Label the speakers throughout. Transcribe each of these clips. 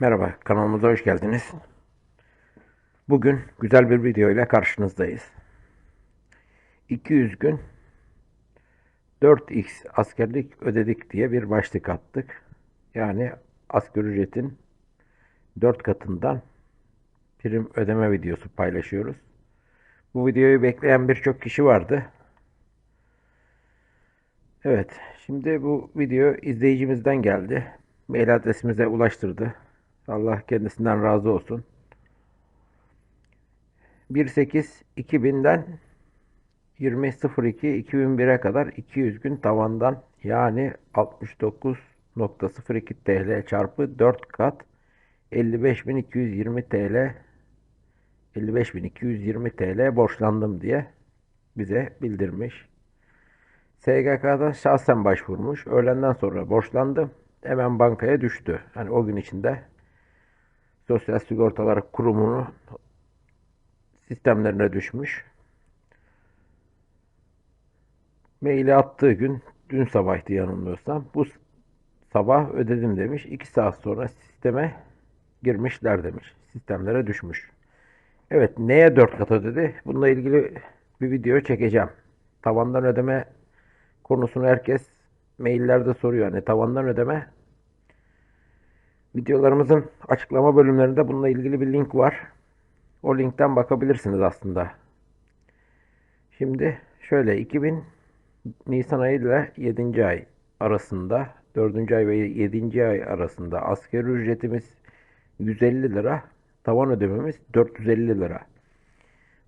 Speaker 1: Merhaba, kanalımıza hoş geldiniz. Bugün güzel bir video ile karşınızdayız. 200 gün 4x askerlik ödedik diye bir başlık attık. Yani asgari ücretin 4 katından prim ödeme videosu paylaşıyoruz. Bu videoyu bekleyen birçok kişi vardı. Evet, şimdi bu video izleyicimizden geldi. Mail adresimize ulaştırdı. Allah kendisinden razı olsun. 1.8-2000'den 20.02-2001'e kadar 200 gün tavandan yani 69.02 TL çarpı 4 kat 55.220 TL 55.220 TL borçlandım diye bize bildirmiş. SGK'dan şahsen başvurmuş. Öğlenden sonra borçlandım. Hemen bankaya düştü. Hani o gün içinde Sosyal Sigortalar Kurumu'nun sistemlerine düşmüş. Maili attığı gün dün sabahtı yanılmıyorsam. Bu sabah ödedim demiş. 2 saat sonra sisteme girmişler demiş. Sistemlere düşmüş. Evet neye 4 kat ödedi? Bununla ilgili bir video çekeceğim. Tavandan ödeme konusunu herkes maillerde soruyor. Hani tavandan ödeme Videolarımızın açıklama bölümlerinde bununla ilgili bir link var. O linkten bakabilirsiniz aslında. Şimdi şöyle 2000 Nisan ayı ile 7. ay arasında 4. ay ve 7. ay arasında asgari ücretimiz 150 lira, tavan ödememiz 450 lira.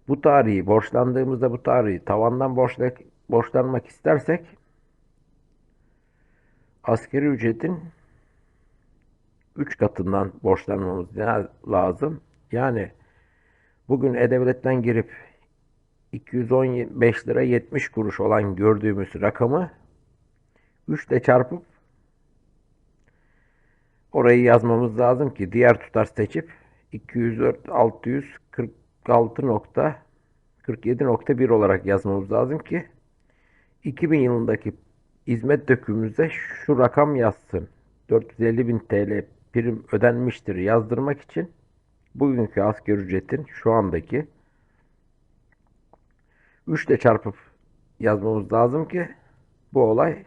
Speaker 1: Bu tarihi borçlandığımızda bu tarihi tavandan borçla, borçlanmak istersek asgari ücretin 3 katından borçlanmamız lazım. Yani bugün E-Devlet'ten girip 215 lira 70 kuruş olan gördüğümüz rakamı 3 ile çarpıp orayı yazmamız lazım ki diğer tutar seçip 204 646 nokta 47.1 olarak yazmamız lazım ki 2000 yılındaki hizmet dökümümüzde şu rakam yazsın. 450 bin TL prim ödenmiştir yazdırmak için bugünkü asgari ücretin şu andaki 3 ile çarpıp yazmamız lazım ki bu olay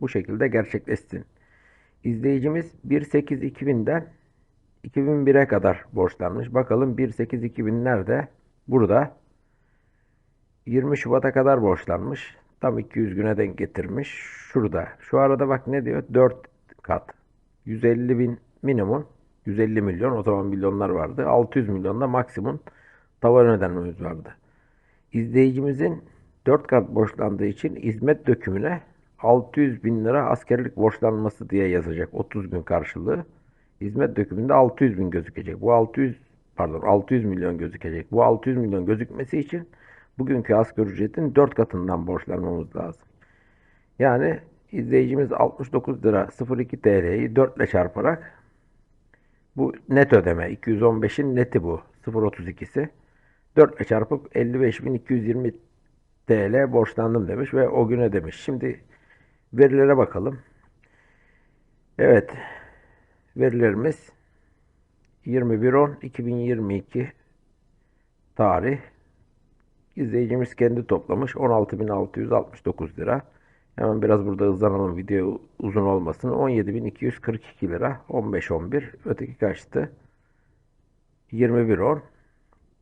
Speaker 1: bu şekilde gerçekleşsin. İzleyicimiz 1.8.2000'den 2001'e kadar borçlanmış. Bakalım 1.8.2000 nerede? Burada. 20 Şubat'a kadar borçlanmış. Tam 200 güne denk getirmiş. Şurada. Şu arada bak ne diyor? 4 kat. 150 bin minimum 150 milyon o zaman milyonlar vardı. 600 milyonda maksimum tavan ödenmemiz vardı. İzleyicimizin 4 kat borçlandığı için hizmet dökümüne 600 bin lira askerlik borçlanması diye yazacak 30 gün karşılığı. Hizmet dökümünde 600 bin gözükecek. Bu 600 pardon 600 milyon gözükecek. Bu 600 milyon gözükmesi için bugünkü asgari ücretin 4 katından borçlanmamız lazım. Yani izleyicimiz 69 lira 02 TL'yi 4 ile çarparak bu net ödeme 215'in neti bu 0.32'si 4 ile çarpıp 55.220 TL borçlandım demiş ve o gün ödemiş. Şimdi verilere bakalım. Evet verilerimiz 21.10.2022 tarih izleyicimiz kendi toplamış 16.669 lira. Hemen biraz burada hızlanalım video uzun olmasın. 17.242 lira 15.11 öteki kaçtı? 21.10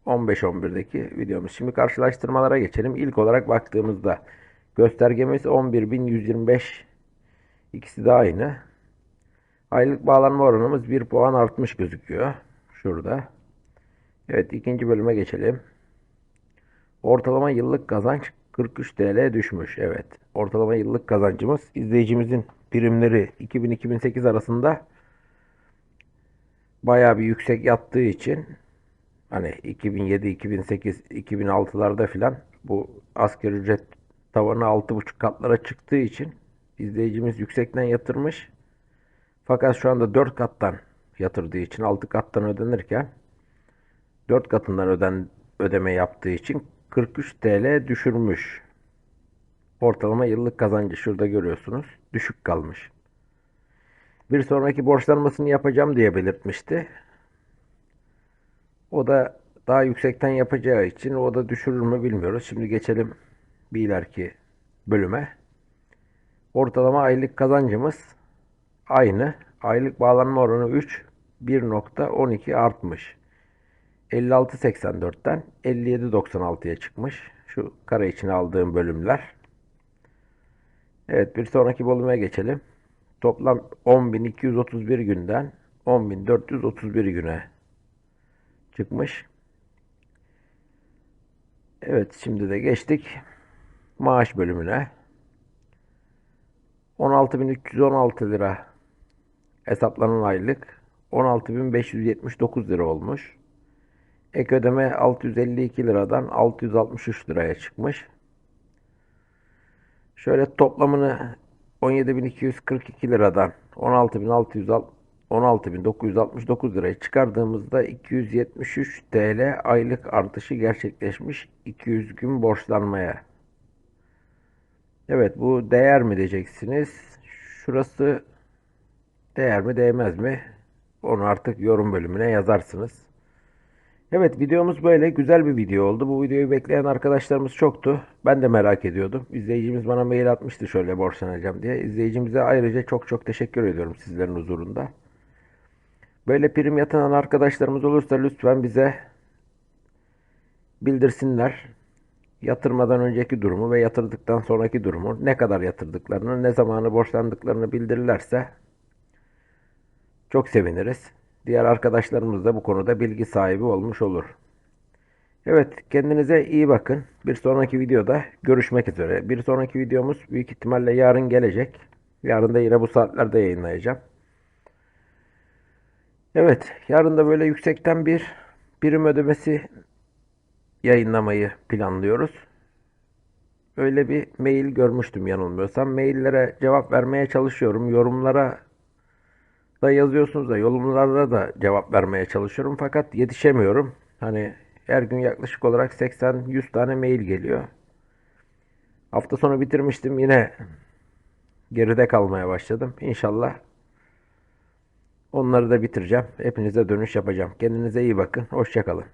Speaker 1: 15.11'deki videomuz. Şimdi karşılaştırmalara geçelim. İlk olarak baktığımızda göstergemiz 11.125 ikisi de aynı. Aylık bağlanma oranımız 1 puan artmış gözüküyor. Şurada. Evet ikinci bölüme geçelim. Ortalama yıllık kazanç 43 TL düşmüş. Evet. Ortalama yıllık kazancımız izleyicimizin primleri 2000-2008 arasında bayağı bir yüksek yattığı için hani 2007, 2008, 2006'larda filan bu asgari ücret tavanı 6,5 katlara çıktığı için izleyicimiz yüksekten yatırmış. Fakat şu anda 4 kattan yatırdığı için 6 kattan ödenirken 4 katından öden ödeme yaptığı için 43 TL düşürmüş. Ortalama yıllık kazancı şurada görüyorsunuz. Düşük kalmış. Bir sonraki borçlanmasını yapacağım diye belirtmişti. O da daha yüksekten yapacağı için o da düşürür mü bilmiyoruz. Şimdi geçelim bir ileriki bölüme. Ortalama aylık kazancımız aynı. Aylık bağlanma oranı 3, 1.12 artmış. 56.84'ten 57.96'ya çıkmış. Şu kare içine aldığım bölümler. Evet bir sonraki bölüme geçelim. Toplam 10.231 günden 10.431 güne çıkmış. Evet şimdi de geçtik maaş bölümüne. 16.316 lira hesaplanan aylık 16.579 lira olmuş. Ek ödeme 652 liradan 663 liraya çıkmış. Şöyle toplamını 17.242 liradan 16.600 16.969 liraya çıkardığımızda 273 TL aylık artışı gerçekleşmiş 200 gün borçlanmaya. Evet bu değer mi diyeceksiniz. Şurası değer mi değmez mi? Onu artık yorum bölümüne yazarsınız. Evet videomuz böyle güzel bir video oldu. Bu videoyu bekleyen arkadaşlarımız çoktu. Ben de merak ediyordum. İzleyicimiz bana mail atmıştı şöyle borçlanacağım diye. İzleyicimize ayrıca çok çok teşekkür ediyorum sizlerin huzurunda. Böyle prim yatıran arkadaşlarımız olursa lütfen bize bildirsinler. Yatırmadan önceki durumu ve yatırdıktan sonraki durumu, ne kadar yatırdıklarını, ne zamanı borçlandıklarını bildirirlerse çok seviniriz. Diğer arkadaşlarımız da bu konuda bilgi sahibi olmuş olur. Evet, kendinize iyi bakın. Bir sonraki videoda görüşmek üzere. Bir sonraki videomuz büyük ihtimalle yarın gelecek. Yarın da yine bu saatlerde yayınlayacağım. Evet, yarın da böyle yüksekten bir prim ödemesi yayınlamayı planlıyoruz. Öyle bir mail görmüştüm yanılmıyorsam. Maillere cevap vermeye çalışıyorum. Yorumlara da yazıyorsunuz da yorumlara da cevap vermeye çalışıyorum. Fakat yetişemiyorum. Hani her gün yaklaşık olarak 80-100 tane mail geliyor. Hafta sonu bitirmiştim. Yine geride kalmaya başladım. İnşallah onları da bitireceğim. Hepinize dönüş yapacağım. Kendinize iyi bakın. Hoşçakalın.